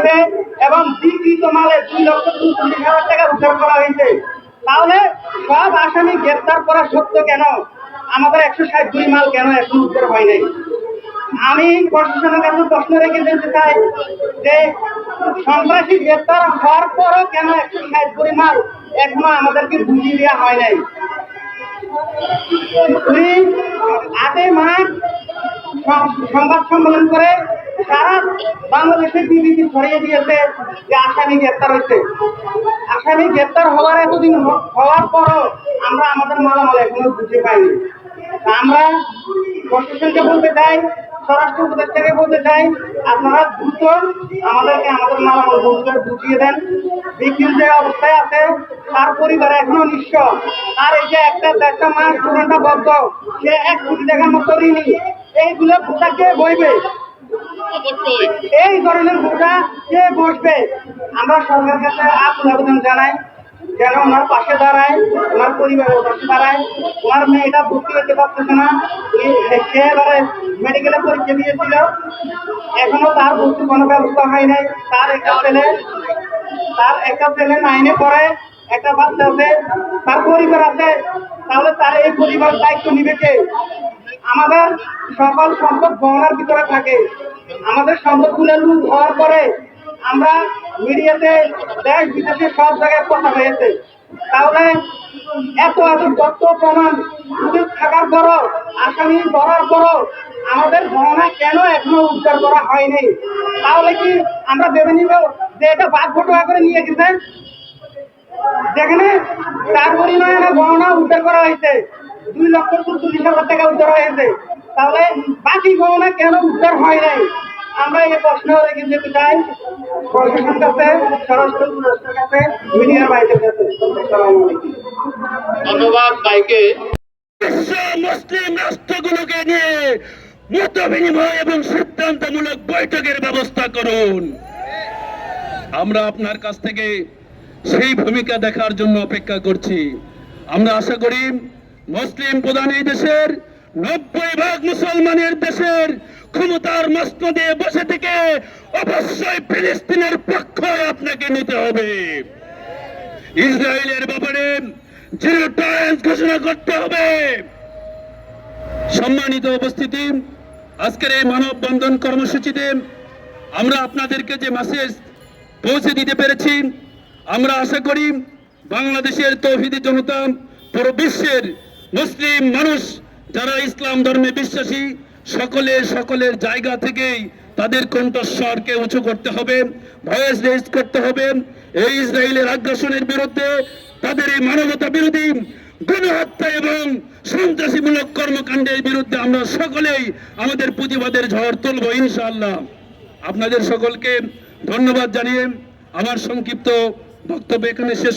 হয়েছে এবং বিকৃত মালে দুই লক্ষ চৌত্রিশ হাজার টাকা উদ্ধার করা হয়েছে। তাহলে সব আসামি গ্রেপ্তার করা সত্য কেন? আমাদের একশো ষাট দুই মাল কেন এখন উদ্ধার হয় নাই? আমি প্রশাসনের কাছে প্রশ্ন রেখে দিতে চাই যে, সন্ত্রাসী গ্রেপ্তার হওয়ার পরও কেন একশো ষাট পরিমাণ এখনও আমাদেরকে বুঝিয়ে দেওয়া হয় নাই? আটে মাস সংবাদ সম্মেলন করে সারা বাংলাদেশের বিবৃতি ছড়িয়ে দিয়েছে যে আসামি গ্রেপ্তার হয়েছে। আসামি গ্রেপ্তার হওয়ার এতদিন হওয়ার পরও আমরা আমাদের মালামাল এখনও বুঝে পাইনি। আমরা প্রশাসনকে বলতে চাই, স্বরাষ্ট্র উপদেষ্টাকে বলতে চাই, আপনারা দ্রুত আমাদেরকে আমাদের মালামাল বুঝে বুঝিয়ে দেন। বিক্রির যে অবস্থায় আছে, তার পরিবার এখনও নিঃস্ব। আর এই যে একটা দেড়টা মাস ঘণ্টা বদ্ধ, সে এক কোটি টাকার মতো ঋণী। এইগুলো বোঝা বইবে? এই ধরনের বোঝা কে বসবে? আমরা সরকারের কাছে আবেদন জানাই, যেন ওনার পাশে দাঁড়ায়, ওনার পরিবারের পাশে দাঁড়ায়। ওনার মেয়েটা ভর্তি হতে পারতেছে না। সে এবারে মেডিকেলে পরীক্ষা দিয়েছিল। এখনও তার ভর্তির কোনো ব্যবস্থা হয় নাই। তার একটা ছেলে, তার একটা ছেলে নাইনে পড়ে, একটা বাচ্চা আছে, তার পরিবার আছে। তাহলে তার এই পরিবার দায়িত্ব নিবে কে? আমাদের সকল সম্পদ গহনার ভিতরে থাকে। আমাদের সম্পদগুলো লুট হওয়ার পরে আমরা মিডিয়াতে, দেশ বিদেশে সব জায়গায় কথা হয়েছে। তাহলে এত এত তথ্য প্রমাণ থাকার পরও, আসামি ধরার পরও আমাদের গহনা কেন এখনও উদ্ধার করা হয়নি? তাহলে কি আমরা ভেবে নিব যে এটা বাদ ফটোয়া করে নিয়ে গেছে? যেখানে তার পরিমাণে গহনা উদ্ধার করা হয়েছে। দুই লক্ষ চল্লিশ হাজার টাকা উদ্ধার হয়েছে। তাহলে বাকি গহনা কেন উদ্ধার হয় নাই? আমরা এই প্রশ্ন রেখে যেতে চাই। প্রশাসন কাছে স্বরাষ্ট্র উপদেষ্টার কাছে মিডিয়ার বাইরের কাছে। ধন্যবাদ বিশ্ব মুসলিম রাষ্ট্রগুলোকে নিয়ে মত বিনিময় এবং সিদ্ধান্তমূলক বৈঠকের ব্যবস্থা করুন। আমরা আপনার কাছ থেকে সেই ভূমিকা দেখার জন্য অপেক্ষা করছি। আমরা আশা করি মুসলিম প্রধান এই দেশের নব্বই ভাগ মুসলমানের দেশের ক্ষমতার মসনদে বসে থেকে অবশ্যই ফিলিস্তিনের পক্ষ আপনাকে নিতে হবে। ইসরায়েলের ব্যাপারে জিরো টলারেন্স ঘোষণা করতে হবে। সম্মানিত উপস্থিতি, আজকের এই মানববন্ধন কর্মসূচিতে আমরা আপনাদেরকে যে মেসেজ পৌঁছে দিতে পেরেছি, আমরা আশা করি বাংলাদেশের তৌহিদি জনতা পুরো বিশ্বের মুসলিম মানুষ যারা ইসলাম ধর্মে বিশ্বাসী, সকলে সকলের জায়গা থেকেই তাদের কণ্ঠস্বরকে উঁচু করতে হবে, ভয়েস রেজ করতে হবে। এই ইসরায়েলের আগ্রাসনের বিরুদ্ধে তাদের এই মানবতা বিরোধী গণহত্যা এবং সন্ত্রাসীমূলক কর্মকাণ্ডের বিরুদ্ধে আমরা সকলেই আমাদের প্রতিবাদের ঝড় তুলব, ইনশাআল্লাহ। আপনাদের সকলকে ধন্যবাদ জানিয়ে আমার সংক্ষিপ্ত বক্তব্য এখানে শেষ